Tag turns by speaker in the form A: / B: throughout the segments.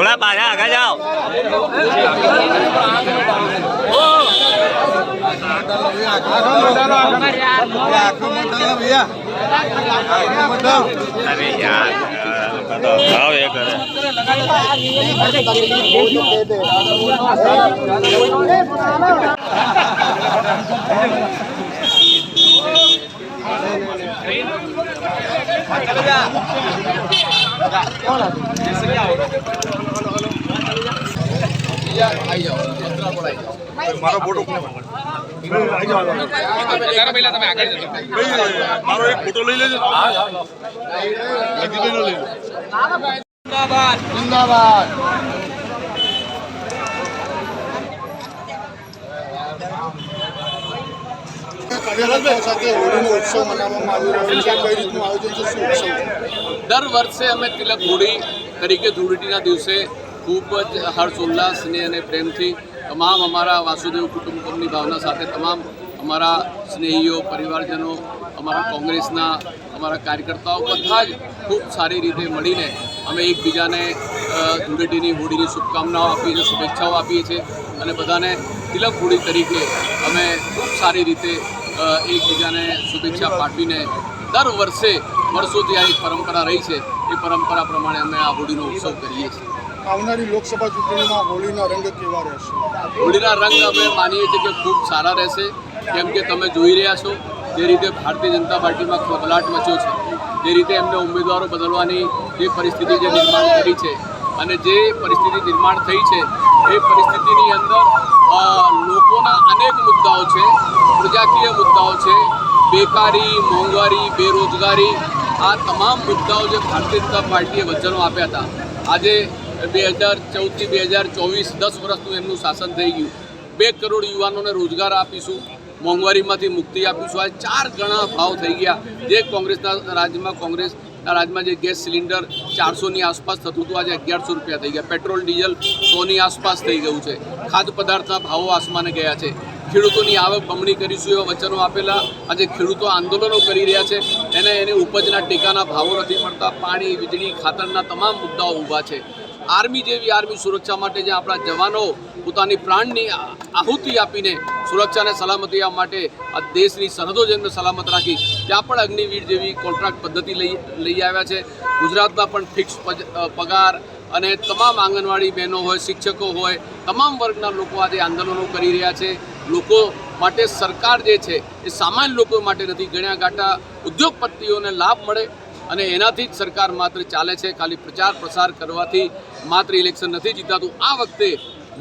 A: થોડા પાછા આગળ જાઓ અરે યાર તો ભાવ એ કરે
B: મારો એક ફોટો લઈ લેજો. લગીભાઈનો લઈ
C: દર વર્ષે અમે તિલક હોળી તરીકે ધૂળેટીના દિવસે ખૂબ જ હર્ષ સ્નેહ અને પ્રેમથી તમામ અમારા વાસુદેવ કુટુંબકમની ભાવના સાથે તમામ અમારા સ્નેહીઓ, પરિવારજનો, અમારા કોંગ્રેસના, અમારા કાર્યકર્તાઓ બધા જ ખૂબ સારી રીતે મળીને અમે એકબીજાને ધૂળેટીની હોળીની શુભકામનાઓ આપીએ છીએ, શુભેચ્છાઓ આપીએ છીએ અને બધાને તિલક હોળી તરીકે અમે ખૂબ સારી રીતે એકબીજાને શુભેચ્છા પાઠવીને દર વર્ષે વર્ષોથી આ એક પરંપરા રહી છે. એ પરંપરા પ્રમાણે અમે આ હોળીનો ઉત્સવ કરીએ છીએ.
D: આવનારી લોકસભા ચૂંટણીમાં હોળીના રંગ કેવા રહેશે?
C: હોળીના રંગ અમે માનીએ છીએ કે ખૂબ સારા રહેશે. કેમ કે તમે જોઈ રહ્યા છો જે રીતે ભારતીય જનતા પાર્ટીમાં ખળભળાટ મચ્યો છે. જે રીતે એમને ઉમેદવારો બદલવાની જે પરિસ્થિતિ જે નિર્માણ કરી છે અને જે પરિસ્થિતિ નિર્માણ થઈ છે એ પરિસ્થિતિની અંદર લોકોના અનેક મુદ્દાઓ છે. પ્રજાકીય મુદ્દાઓ છે. બેકારી, મોંઘવારી, બેરોજગારી, આ તમામ મુદ્દાઓ જે ભારતીય જનતા પાર્ટીએ વચનો આપ્યા હતા. આજે બે હજાર ચૌદથી બે હજાર ચોવીસ દસ વર્ષનું એમનું શાસન થઈ ગયું. બે કરોડ યુવાનોને રોજગાર આપીશું, મોંઘવારીમાંથી મુક્તિ આપીશું. આ ચાર ગણા ભાવ થઈ ગયા. જે કોંગ્રેસના રાજ્યમાં કોંગ્રેસના રાજ્યમાં જે ગેસ સિલિન્ડર ચારસોની આસપાસ થતું હતું, આજે અગિયારસો રૂપિયા થઈ ગયા. પેટ્રોલ, ડીઝલ સોની આસપાસ થઈ ગયું છે. ખાદ્ય પદાર્થના ભાવો આસમાને ગયા છે. ખેડૂતોની આવક બમણી કરીશું એવા વચનો આપેલા. આજે ખેડૂતો આંદોલનો કરી રહ્યા છે. એને એની ઉપજના ટેકાના ભાવો નથી મળતા. પાણી, વીજળી, ખાતરના તમામ મુદ્દાઓ ઊભા છે. આર્મી જેવી આર્મી સુરક્ષા માટે જે આપણા જવાનો પોતાની પ્રાણની આહુતિ આપીને સુરક્ષાને સલામતી માટે આ દેશની સરહદો જેમને સલામત રાખી, ત્યાં પણ અગ્નિવીર જેવી કોન્ટ્રાક્ટ પદ્ધતિ લઈ લઈ આવ્યા છે. ગુજરાતમાં પણ ફિક્સ પગાર અને તમામ આંગણવાડી બહેનો હોય, શિક્ષકો હોય, તમામ વર્ગના લોકો આજે આંદોલનો કરી રહ્યા છે. લોકો માટે સરકાર જે છે એ સામાન્ય લોકો માટે નથી. ગણ્યા ગાંઠા ઉદ્યોગપતિઓને લાભ મળે અને એનાથી જ સરકાર માત્ર ચાલે છે. ખાલી પ્રચાર પ્રસાર કરવાથી માત્ર ઇલેક્શન નથી જીતાતું. આ વખતે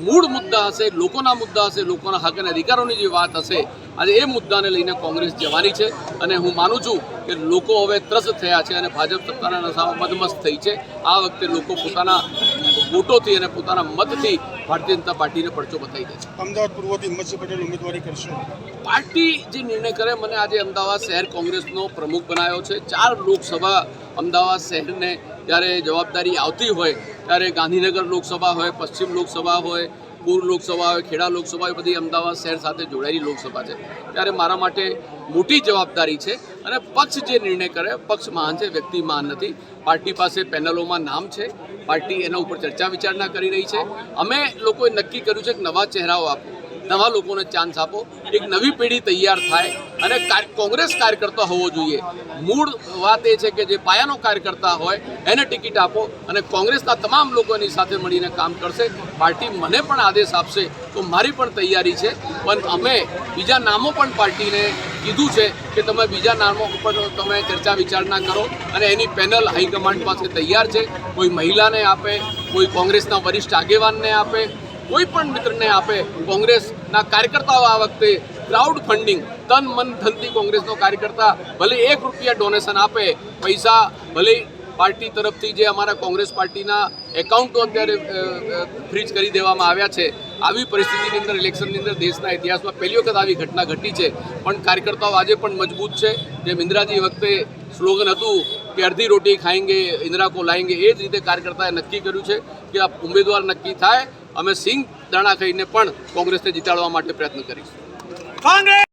C: મૂળ મુદ્દા હશે, લોકોના મુદ્દા હશે, લોકોના હક અને અધિકારોની જે વાત હશે આજે એ મુદ્દાને લઈને કોંગ્રેસ જવાની છે અને હું માનું છું કે લોકો હવે ત્રસ્ત થયા છે અને ભાજપ સત્તાના નશામાં મદમસ્ત થઈ છે. આ વખતે લોકો પોતાના વોટોથી અને પોતાના મતથી ભારતીય જનતા પાર્ટીને પડચો બતાવી દે છે.
D: અમદાવાદ પૂર્વથી હિંમતસિંહ પટેલ ઉમેદવારી કરશે.
C: પાર્ટી જે નિર્ણય કરે મને આજે અમદાવાદ શહેર કોંગ્રેસનો પ્રમુખ બનાવ્યો છે. ચાર લોકસભા અમદાવાદ શહેરને જ્યારે જવાબદારી આવતી હોય ત્યારે ગાંધીનગર લોકસભા હોય પશ્ચિમ લોકસભા હોય પૂર્વ લોકસભા હોય ખેડા લોકસભા હોય બધી અમદાવાદ શહેર સાથે જોડાયેલી લોકસભા છે. ત્યારે મારા માટે મોટી જવાબદારી છે અને પક્ષ જે નિર્ણય કરે, પક્ષ મહાન છે, વ્યક્તિ મહાન નથી. પાર્ટી પાસે પેનલોમાં નામ છે. પાર્ટી એના ઉપર ચર્ચા વિચારણા કરી રહી છે. અમે લોકોએ નક્કી કર્યું છે કે નવા ચહેરાઓ આપો. નવા લોકોને ચાન્સ આપો. એક નવી પેઢી તૈયાર થાય અને કોંગ્રેસ કાર્યકર્તા હોવો જોઈએ. મૂળ વાત એ છે કે જે પાયાનો કાર્યકર્તા હોય, એને ટિકિટ આપો અને કોંગ્રેસના તમામ લોકો એની સાથે મળીને કામ કરશે. પાર્ટી મને પણ આદેશ આપશે તો મારી પણ તૈયારી છે. પણ અમે બીજા નામો પણ પાર્ટીને કીધું છે કે તમે બીજા નામો ઉપર તમે ચર્ચા વિચારણા કરો અને એની પેનલ હાઈકમાન્ડ પાસે તૈયાર છે. કોઈ મહિલાને આપે, કોઈ કોંગ્રેસના વરિષ્ઠ આગેવાનને આપે, કોઈ પણ મિત્રને આપે ના, કાર્યકર્તાઓ આ વખતે ક્રાઉડ ફંડિંગ તન મન ધનથી કોંગ્રેસનો કાર્યકર્તા ભલે એક રૂપિયા ડોનેશન આપે, પૈસા, ભલે પાર્ટી તરફથી જે અમારા કોંગ્રેસ પાર્ટીના એકાઉન્ટો અત્યારે ફ્રીજ કરી દેવામાં આવ્યા છે, આવી પરિસ્થિતિની અંદર ઇલેક્શનની અંદર દેશના ઇતિહાસમાં પહેલી વખત આવી ઘટના ઘટી છે. પણ કાર્યકર્તાઓ આજે પણ મજબૂત છે. જેમ ઇન્દિરાજી વખતે સ્લોગન હતું કે અડધી રોટી ખાએંગે ઇન્દિરા કો લાએંગે એ જ રીતે કાર્યકર્તાએ નક્કી કર્યું છે કે આ ઉમેદવાર નક્કી થાય અમે સિંગ દાણા ખાઈને પણ કોંગ્રેસને જીતાડવા માટે પ્રયત્ન કરીશું.